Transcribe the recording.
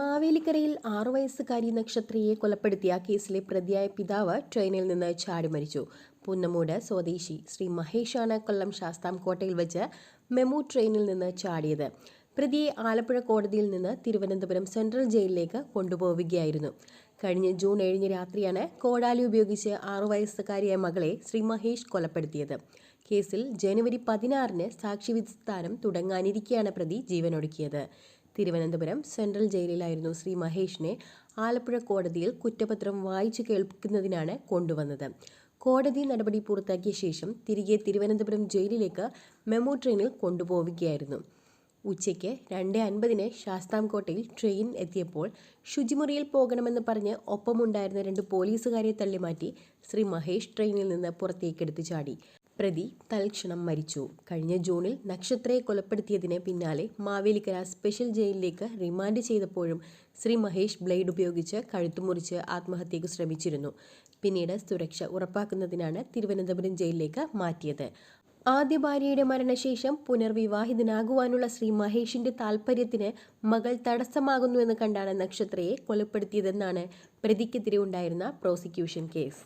മാവേലിക്കരയിൽ ആറു വയസ്സുകാരി നക്ഷത്രിയെ കൊലപ്പെടുത്തിയ കേസിലെ പ്രതിയായ പിതാവ് ട്രെയിനിൽ നിന്ന് ചാടി മരിച്ചു. പുന്നമൂട് സ്വദേശി ശ്രീ മഹേഷാണ് കൊല്ലം ശാസ്താം ശാസ്താംകോട്ടയിൽ വെച്ച് മെമു ട്രെയിനിൽ നിന്ന് ചാടിയത്. പ്രതിയെ ആലപ്പുഴ കോടതിയിൽ നിന്ന് തിരുവനന്തപുരം സെൻട്രൽ ജയിലിലേക്ക് കൊണ്ടുപോവുകയായിരുന്നു. കഴിഞ്ഞ ജൂൺ ഏഴിന് രാത്രിയാണ് കോടാലി ഉപയോഗിച്ച് ആറു വയസ്സുകാരിയായ മകളെ ശ്രീ മഹേഷ് കൊലപ്പെടുത്തിയത്. കേസിൽ ജനുവരി പതിനാറിന് സാക്ഷി വിസ്താരം തുടങ്ങാനിരിക്കെയാണ് പ്രതി ജീവനൊടുക്കിയത്. തിരുവനന്തപുരം സെൻട്രൽ ജയിലിലായിരുന്നു ശ്രീ മഹേഷിനെ ആലപ്പുഴ കോടതിയിൽ കുറ്റപത്രം വായിച്ചു കേൾപ്പിക്കുന്നതിനാണ് കൊണ്ടുവന്നത്. കോടതി നടപടി പൂർത്തിയാക്കിയ ശേഷം തിരികെ തിരുവനന്തപുരം ജയിലിലേക്ക് മെമോ ട്രെയിനിൽ കൊണ്ടുപോവുകയായിരുന്നു. ഉച്ചയ്ക്ക് രണ്ട് അൻപതിന് ശാസ്താംകോട്ടയിൽ ട്രെയിൻ എത്തിയപ്പോൾ ശുചിമുറിയിൽ പോകണമെന്ന് പറഞ്ഞ് ഒപ്പമുണ്ടായിരുന്ന രണ്ട് പോലീസുകാരെ തള്ളിമാറ്റി ശ്രീ മഹേഷ് ട്രെയിനിൽ നിന്ന് പുറത്തേക്കെടുത്തു ചാടി. പ്രതി തൽക്ഷണം മരിച്ചു. കഴിഞ്ഞ ജൂണിൽ നക്ഷത്രയെ കൊലപ്പെടുത്തിയതിന് പിന്നാലെ മാവേലിക്കര സ്പെഷ്യൽ ജയിലിലേക്ക് റിമാൻഡ് ചെയ്തപ്പോഴും ശ്രീ മഹേഷ് ബ്ലേഡ് ഉപയോഗിച്ച് കഴുത്തുമുറിച്ച് ആത്മഹത്യക്ക് ശ്രമിച്ചിരുന്നു. പിന്നീട് സുരക്ഷ ഉറപ്പാക്കുന്നതിനാണ് തിരുവനന്തപുരം ജയിലിലേക്ക് മാറ്റിയത്. ആദ്യ ഭാര്യയുടെ മരണശേഷം പുനർവിവാഹിതനാകുവാനുള്ള ശ്രീ മഹേഷിന്റെ താൽപ്പര്യത്തിന് മകൾ തടസ്സമാകുന്നുവെന്ന് കണ്ടാണ് നക്ഷത്രയെ കൊലപ്പെടുത്തിയതെന്നാണ് പ്രതിക്കെതിരെ ഉണ്ടായിരുന്ന പ്രോസിക്യൂഷൻ കേസ്.